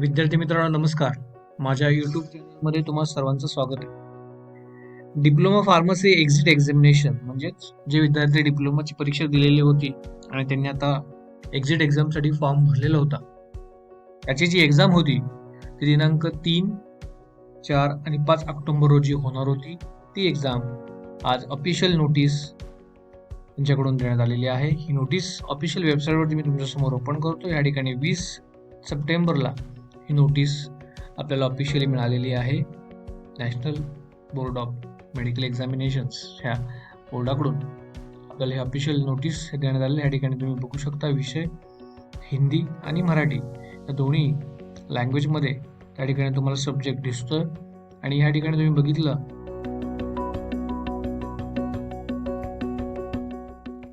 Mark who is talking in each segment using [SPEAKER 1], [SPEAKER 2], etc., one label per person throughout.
[SPEAKER 1] विद्यार्थी मित्रांनो नमस्कार. माझ्या युट्यूब चॅनलमध्ये तुम्हा सर्वांचं स्वागत आहे. डिप्लोमा फार्मसी एक्झिट एक्झामिनेशन म्हणजेच जे विद्यार्थी डिप्लोमाची परीक्षा दिलेली होती आणि त्यांनी आता एक्झिट एक्झामसाठी फॉर्म भरलेला होता. त्याची जी एक्झाम होती ती दिनांक तीन चार आणि पाच ऑक्टोबर रोजी होणार होती. ती एक्झाम आज ऑफिशियल नोटीस त्यांच्याकडून देण्यात आलेली आहे. ही नोटीस ऑफिशियल वेबसाईटवरती मी तुमच्यासमोर ओपन करतो. या ठिकाणी वीस सप्टेंबरला ही नोटीस आपल्याला ऑफिशियली मिळालेली आहे. National board of medical examinations ह्या बोर्डाकडून आपल्याला हे ऑफिशियल नोटीस देण्यात आलेली या ठिकाणी तुम्ही बघू शकता विषय हिंदी आणि मराठी या दोन्ही लँग्वेजमध्ये त्या ठिकाणी तुम्हाला सब्जेक्ट दिसतोय आणि ह्या ठिकाणी तुम्ही बघितलं.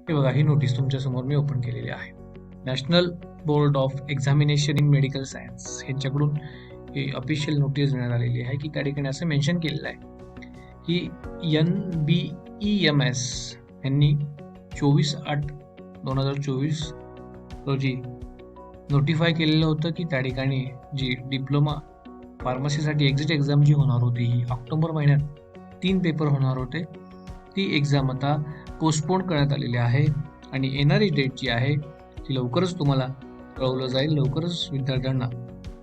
[SPEAKER 1] हे बघा ही नोटीस तुमच्यासमोर मी ओपन केलेली आहे. National board of examination in medical science. यांच्याकडून ही ऑफिशियल नोटीस देण्यात आलेली आहे की त्या ठिकाणी असं मेन्शन केलेलं आहे. की N B E M S यांनी चोवीस आठ दोन हजार चोवीस रोजी नोटिफाय केलेलं होतं की त्या ठिकाणी जी डिप्लोमा फार्मसीसाठी एक्झिट एक्झाम जी होणार होती ही ऑक्टोबर महिन्यात तीन पेपर होणार होते. ती एक्झाम आता पोस्टपोन करण्यात आलेली आहे आणि येणारी डेट जी आहे ती लवकरच तुम्हाला कळवलं जाईल लवकरच विद्यार्थ्यांना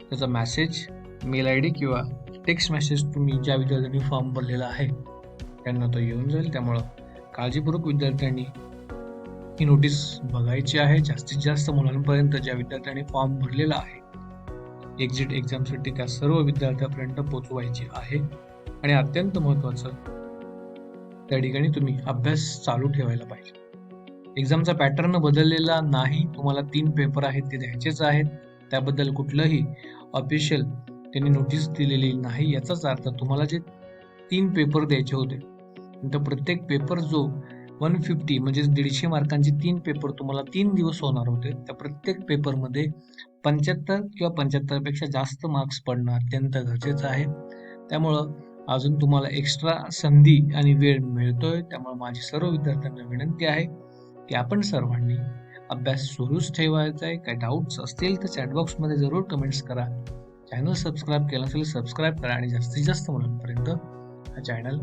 [SPEAKER 1] त्याचा मॅसेज मेल आय डी किंवा टेक्स्ट मेसेज तुम्ही ज्या विद्यार्थ्यांनी फॉर्म भरलेला आहे त्यांना तो येऊन जाईल. त्यामुळं काळजीपूर्वक विद्यार्थ्यांनी ही नोटीस बघायची आहे. जास्तीत जास्त मुलांपर्यंत ज्या विद्यार्थ्यांनी फॉर्म भरलेला आहे एक्झिट एक्झामसाठी त्या सर्व विद्यार्थ्यांपर्यंत पोचवायची आहे. आणि अत्यंत महत्त्वाचं त्या ठिकाणी तुम्ही अभ्यास चालू ठेवायला पाहिजे. एक्झामचा पॅटर्न बदललेला नाही. तुम्हाला तीन पेपर आहेत ते द्यायचेच आहेत. त्याबद्दल कुठलंही ऑफिशियल त्यांनी नोटीस दिलेली नाही याचाच अर्थ तुम्हाला जे तीन पेपर द्यायचे होते तर प्रत्येक पेपर जो वन फिफ्टी म्हणजे दीडशे मार्कांचे तीन पेपर तुम्हाला तीन दिवस होणार होते त्या प्रत्येक पेपरमध्ये पंच्याहत्तर किंवा पंच्याहत्तरपेक्षा जास्त मार्क्स पडणं अत्यंत गरजेचं आहे. त्यामुळं अजून तुम्हाला एक्स्ट्रा संधी आणि वेळ मिळतोय त्यामुळे माझी सर्व विद्यार्थ्यांना विनंती आहे. की आपण सर्वांनी अभ्यास सुरूच ठेवायचा आहे. काही डाऊट्स असतील तर चॅटबॉक्समध्ये जरूर कमेंट्स करा. चॅनल सबस्क्राईब केलं असेल सबस्क्राईब करा आणि जास्तीत जास्त मुलांपर्यंत हा चॅनल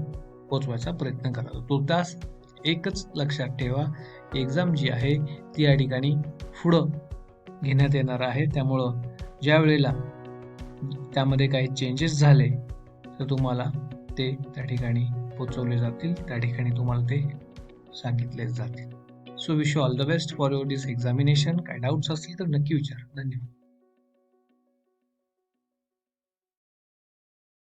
[SPEAKER 1] पोचवायचा प्रयत्न करा. तो तास एकच लक्षात ठेवा. एक्झाम जी आहे ती या ठिकाणी पुढं घेण्यात येणार आहे. त्यामुळं ज्या वेळेला त्यामध्ये काही चेंजेस झाले तर तुम्हाला ते त्या ठिकाणी पोचवले जातील. त्या ठिकाणी तुम्हाला ते सांगितले जातील. so wish all the best for your this examination काय डाऊट्स असतील तर नक्की विचारा धन्यवाद